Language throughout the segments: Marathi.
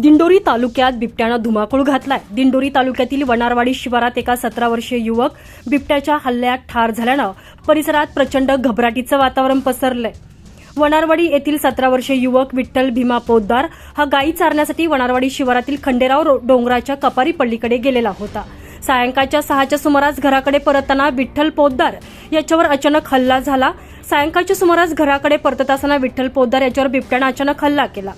दिंडोरी तालुक्यात बिबट्यानं धुमाकूळ घातलाय. दिंडोरी तालुक्यातील वनारवाडी शिवारात एका सतरा वर्षीय युवक बिबट्याच्या हल्ल्यात ठार झाल्यानं परिसरात प्रचंड घबराटीचं वातावरण पसरलंय. वनारवाडी येथील सतरा वर्षीय युवक विठ्ठल भीमा पोद्दार हा गायी चारण्यासाठी वनारवाडी शिवारातील खंडेराव रो- डोंगराच्या कपारी पल्लीकडे गेलेला होता. सायंकाळच्या सहाच्या सुमारास घराकडे परतताना विठ्ठल पोद्दार याच्यावर अचानक हल्ला झाला. सायंकाळच्या सुमारास घराकडे परतत असताना विठ्ठल पोद्दार याच्यावर बिबट्यानं अचानक हल्ला केला.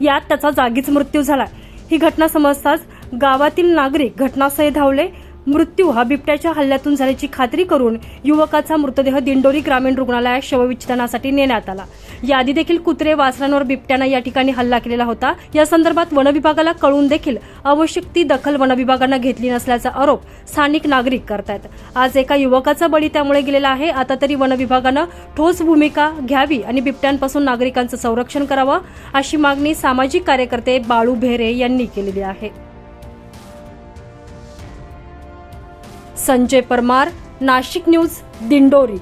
यात त्याचा जागीच मृत्यू झाला. ही घटना समजताच गावातील नागरिक घटनास्थळी धावले मृत्यू हा बिबट्याच्या हल्ल्यातून झाल्याची खात्री करून युवकाचा मृतदेह दिंडोरी ग्रामीण रुग्णालयात शवविच्छेदनासाठी नेण्यात आला. याआधी देखील कुत्रे वासरांवर बिबट्यानं या ठिकाणी हल्ला केलेला होता. या संदर्भात वनविभागाला कळून देखील आवश्यक ती दखल वनविभागानं घेतली नसल्याचा आरोप स्थानिक नागरिक करतायत. आज एका युवकाचा बळी त्यामुळे गेलेला आहे. आता तरी वनविभागानं ठोस भूमिका घ्यावी आणि बिबट्यांपासून नागरिकांचं संरक्षण करावं अशी मागणी सामाजिक कार्यकर्ते बाळू भेरे यांनी केलेली आहे. संजय परमार नाशिक न्यूज दिंडोरी.